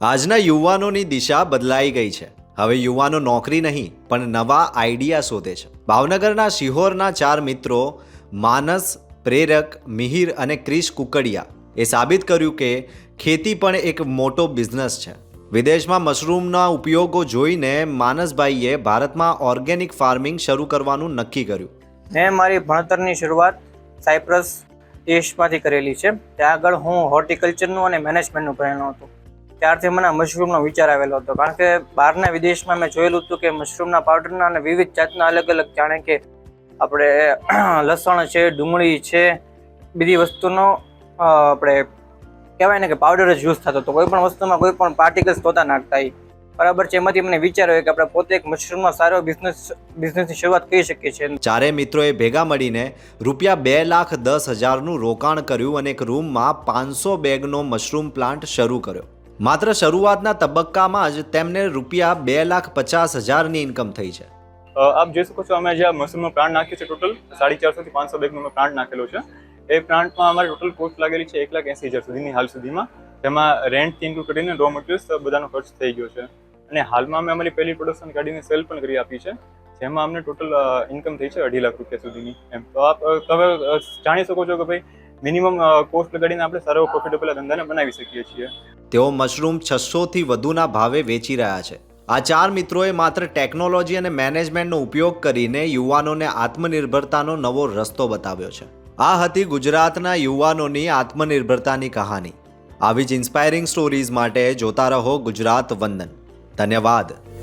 આજના યુવાનોની દિશા બદલાઈ ગઈ છે. હવે યુવાનો નોકરી નહીં, પણ નવા આઈડિયા શોધે છે. ભાવનગરના શિહોરના ચાર મિત્રો માનસ, પ્રેરક, મિહિર અને ક્રિશ કુકડિયા એ સાબિત કર્યું કે ખેતી પણ એક મોટો બિઝનેસ છે. વિદેશમાં મશરૂમના ઉપયોગો જોઈને માનસભાઈએ ભારતમાં ઓર્ગેનિક ફાર્મિંગ શરૂ કરવાનું નક્કી કર્યું. મેં મારી ભણતરની શરૂઆત સાયપ્રસ દેશમાંથી કરેલી છે. ત્યાં આગળ હું હોર્ટિકલ્ચરનું અને મેનેજમેન્ટનું ભણેલો હતો. ત્યારથી મને મશરૂમનો વિચાર આવેલો હતો. કારણ કે બહારના વિદેશમાં મેં જોયેલું હતું કે મશરૂમના પાવડરના અને વિવિધ જાતના અલગ અલગ જાણે કે આપણે લસણ છે, ડુંગળી છે, બધી વસ્તુનો આપણે કહેવાય ને કે પાવડર જ યુઝ થતો હતો. કોઈ પણ વસ્તુમાં કોઈ પણ પાર્ટિકલ્સ નહોતા નાખતા એ બરાબર છે? એમાંથી મને વિચાર આવ્યો કે આપણે પોતે એક મશરૂમનો સારો બિઝનેસ બિઝનેસની શરૂઆત કરી શકીએ છીએ. ચારે મિત્રોએ ભેગા મળીને રૂપિયા બે લાખ દસ હજારનું રોકાણ કર્યું અને એક રૂમમાં પાંચસો બેગનો મશરૂમ પ્લાન્ટ શરૂ કર્યો. માત્ર શરૂઆતના તબક્કામાં જ તેમને રૂપિયા બે લાખ પચાસ હજારની ઇન્કમ થઈ છે. આપ જોઈ શકો છો, અમે જ્યાં મશરૂમનો પ્લાન્ટ નાખ્યો છે ટોટલ, સાડી ચારસોથી પાંચસો બેગનો અમે પ્લાન્ટ નાખેલો છે. એ પ્લાન્ટમાં અમારી ટોટલ કોસ્ટ લાગેલી છે એક લાખ એંસી હજાર સુધીની હાલ સુધીમાં. તેમાં રેન્ટથી ઇન્ક્લુડ કરીને રો મટીરિયલ્સ બધાનો ખર્ચ થઈ ગયો છે. અને હાલમાં અમે અમારી પહેલી પ્રોડક્શન કાઢીને સેલ પણ કરી આપી છે, જેમાં અમને ટોટલ ઇન્કમ થઈ છે અઢી લાખ રૂપિયા સુધીની. એમ, તો આપ તમે જાણી શકો છો કે ભાઈ મિનિમમ કોસ્ટ લગાડીને આપણે સારો પ્રોફિટેબલ ધંધાને બનાવી શકીએ છીએ. તેઓ મશરૂમ છસોથી વધુના ભાવે વેચી રહ્યા છે. આ ચાર મિત્રોએ માત્ર ટેકનોલોજી અને મેનેજમેન્ટનો ઉપયોગ કરીને યુવાનોને આત્મનિર્ભરતાનો નવો રસ્તો બતાવ્યો છે. આ હતી ગુજરાતના યુવાનોની આત્મનિર્ભરતાની કહાની. આવી જ ઇન્સ્પાયરિંગ સ્ટોરીઝ માટે જોતા રહો ગુજરાત વંદન. ધન્યવાદ.